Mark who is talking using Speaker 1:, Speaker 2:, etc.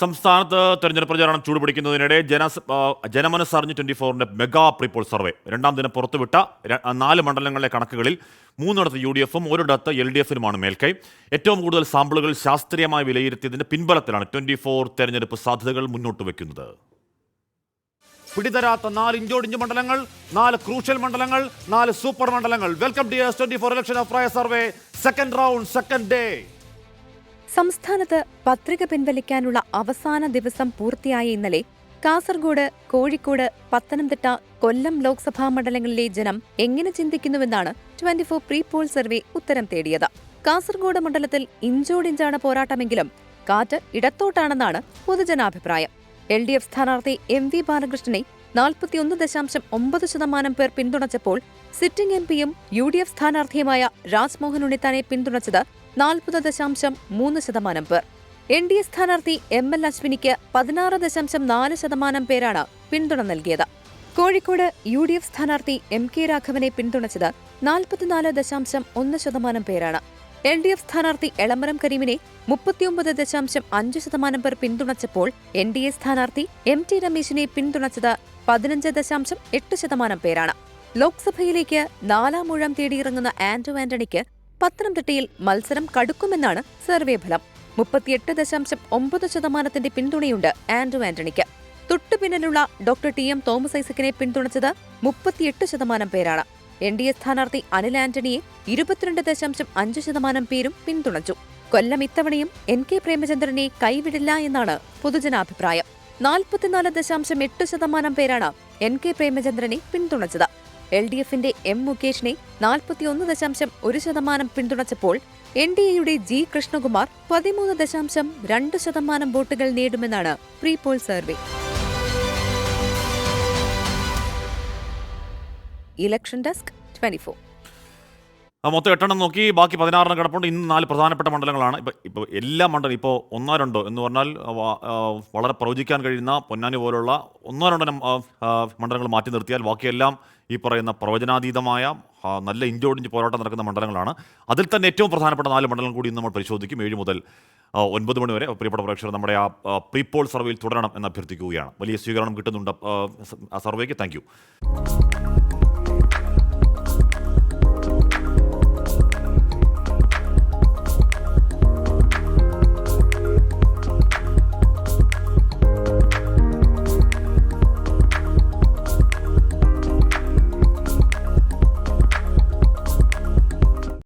Speaker 1: സംസ്ഥാനത്ത് തെരഞ്ഞെടുപ്പ് പ്രചാരണം ചൂടുപിടിക്കുന്നതിനിടെ ജന ജനമനസ്സറിഞ്ഞ് ട്വന്റി ഫോറിന്റെ മെഗാ പ്രീപോൾ സർവേ. രണ്ടാം ദിനം പുറത്തുവിട്ട നാല് മണ്ഡലങ്ങളിലെ കണക്കുകളിൽ മൂന്നിടത്ത് യു ഡി എഫും ഒരിടത്ത് എൽ ഡി എഫിനുമാണ് മേൽക്കൈ. ഏറ്റവും കൂടുതൽ സാമ്പിളുകൾ ശാസ്ത്രീയമായി വിലയിരുത്തിയതിന്റെ പിൻബലത്തിലാണ് ട്വന്റി ഫോർ തെരഞ്ഞെടുപ്പ് സാധ്യതകൾ മുന്നോട്ട് വെക്കുന്നത്. പിടിതരാത്ത നാല് ഇഞ്ചോടിഞ്ച് മണ്ഡലങ്ങൾ നാല് ക്രൂഷ്യൽ മണ്ഡലങ്ങൾ നാല് സൂപ്പർ മണ്ഡലങ്ങൾ. Welcome to twenty four election അഭിപ്രായ survey. Second round second day.
Speaker 2: സംസ്ഥാനത്ത് പത്രിക പിൻവലിക്കാനുള്ള അവസാന ദിവസം പൂർത്തിയായ ഇന്നലെ കാസർഗോഡ് കോഴിക്കോട് പത്തനംതിട്ട കൊല്ലം ലോക്സഭാ മണ്ഡലങ്ങളിലെ ജനം എങ്ങനെ ചിന്തിക്കുന്നുവെന്നാണ് twenty four pre poll survey ഉത്തരം തേടിയത്. കാസർഗോഡ് മണ്ഡലത്തിൽ ഇഞ്ചോടിഞ്ചാണ് പോരാട്ടമെങ്കിലും കാറ്റ് ഇടത്തോട്ടാണെന്നാണ് പൊതുജനാഭിപ്രായം. എൽ ഡി എഫ് സ്ഥാനാർത്ഥി എം വി ബാലകൃഷ്ണനെ നാൽപ്പത്തിയൊന്ന് ദശാംശം ഒമ്പത് ശതമാനം പേർ പിന്തുണച്ചപ്പോൾ സിറ്റിംഗ് എം പിയും യു ഡി എഫ് സ്ഥാനാർത്ഥിയുമായ രാജ്മോഹൻ ഉണ്ണിത്താനെ പിന്തുണച്ചത് നാൽപ്പത് ദശാംശം മൂന്ന് ശതമാനം പേർ. എൻ ഡി എ സ്ഥാനാർത്ഥി എം എൽ അശ്വിനിക്ക് പതിനാറ് ദശാംശം നാല് ശതമാനം പേരാണ് പിന്തുണ നൽകിയത്. കോഴിക്കോട് യു ഡി എഫ് സ്ഥാനാർത്ഥി എം കെ രാഘവനെ പിന്തുണച്ചത് നാൽപ്പത്തിനാല് ദശാംശം ഒന്ന് ശതമാനം പേരാണ്. എൽ ഡി എഫ് സ്ഥാനാർത്ഥി എളമരം കരീമിനെ മുപ്പത്തിയൊമ്പത് ദശാംശം അഞ്ച് ശതമാനം പേർ പിന്തുണച്ചപ്പോൾ എൻ ഡി എ സ്ഥാനാർത്ഥി എം ടി രമേശിനെ പിന്തുണച്ചത് പതിനഞ്ച് ദശാംശം എട്ട് ശതമാനം പേരാണ്. ലോക്സഭയിലേക്ക് നാലാം ഊഴം തേടിയിറങ്ങുന്ന ആന്റോ ആന്റണിക്ക് പത്തനംതിട്ടയിൽ മത്സരം കടുക്കുമെന്നാണ് സർവേ ഫലം. മുപ്പത്തിയെട്ട് ദശാംശം ഒമ്പത് ശതമാനത്തിന്റെ പിന്തുണയുണ്ട് ആന്റോ ആന്റണിക്ക്. തൊട്ടുപിന്നിലുള്ള ഡോക്ടർ ടി എം തോമസ് ഐസക്കിനെ പിന്തുണച്ചത് മുപ്പത്തിയെട്ട് ശതമാനം പേരാണ്. എൻ ഡി എ സ്ഥാനാർത്ഥി അനിൽ ആന്റണിയെ ഇരുപത്തിരണ്ട് ദശാംശം അഞ്ച് ശതമാനം പേരും പിന്തുണച്ചു. കൊല്ലം ഇത്തവണയും എൻ കെ പ്രേമചന്ദ്രനെ കൈവിടില്ല എന്നാണ് പൊതുജനാഭിപ്രായം. നാൽപ്പത്തിനാല് ദശാംശം എട്ട് ശതമാനം പേരാണ് എൻ കെ പ്രേമചന്ദ്രനെ പിന്തുണച്ചത്. എൽ ഡി എഫിന്റെ എം മുകേഷിനെ നാൽപ്പത്തിയൊന്ന് ദശാംശം ഒരു ശതമാനം പിന്തുണച്ചപ്പോൾ എൻ ഡി എയുടെ ജി കൃഷ്ണകുമാർ പതിമൂന്ന് ദശാംശം രണ്ട് ശതമാനം വോട്ടുകൾ നേടുമെന്നാണ് pre poll survey. Election desk twenty four.
Speaker 1: മൊത്തം എട്ടെണ്ണം നോക്കി ബാക്കി പതിനാറെണ്ണം കിടപ്പുണ്ട്. ഇന്ന് നാല് പ്രധാനപ്പെട്ട മണ്ഡലങ്ങളാണ്. ഇപ്പോൾ ഇപ്പോൾ എല്ലാ മണ്ഡലം ഇപ്പോൾ ഒന്നോ രണ്ടോ എന്ന് പറഞ്ഞാൽ വളരെ പ്രവചിക്കാൻ കഴിയുന്ന പൊന്നാനി പോലുള്ള ഒന്നോ രണ്ടോ മണ്ഡലങ്ങൾ മാറ്റി നിർത്തിയാൽ ബാക്കിയെല്ലാം ഈ പറയുന്ന പ്രവചനാതീതമായ നല്ല ഇഞ്ചോടിഞ്ച് പോരാട്ടം നടക്കുന്ന മണ്ഡലങ്ങളാണ്. അതിൽ തന്നെ ഏറ്റവും പ്രധാനപ്പെട്ട നാല് മണ്ഡലം കൂടി നമ്മൾ പരിശോധിക്കും. ഏഴ് മുതൽ ഒൻപത് മണി വരെ പ്രിയപ്പെട്ട പ്രേക്ഷകർ നമ്മുടെ ആ പ്രീപോൾ സർവേയിൽ തുടരണം എന്ന് അഭ്യർത്ഥിക്കുകയാണ്. വലിയ സ്വീകരണം കിട്ടുന്നുണ്ട്. സർവേക്ക് താങ്ക്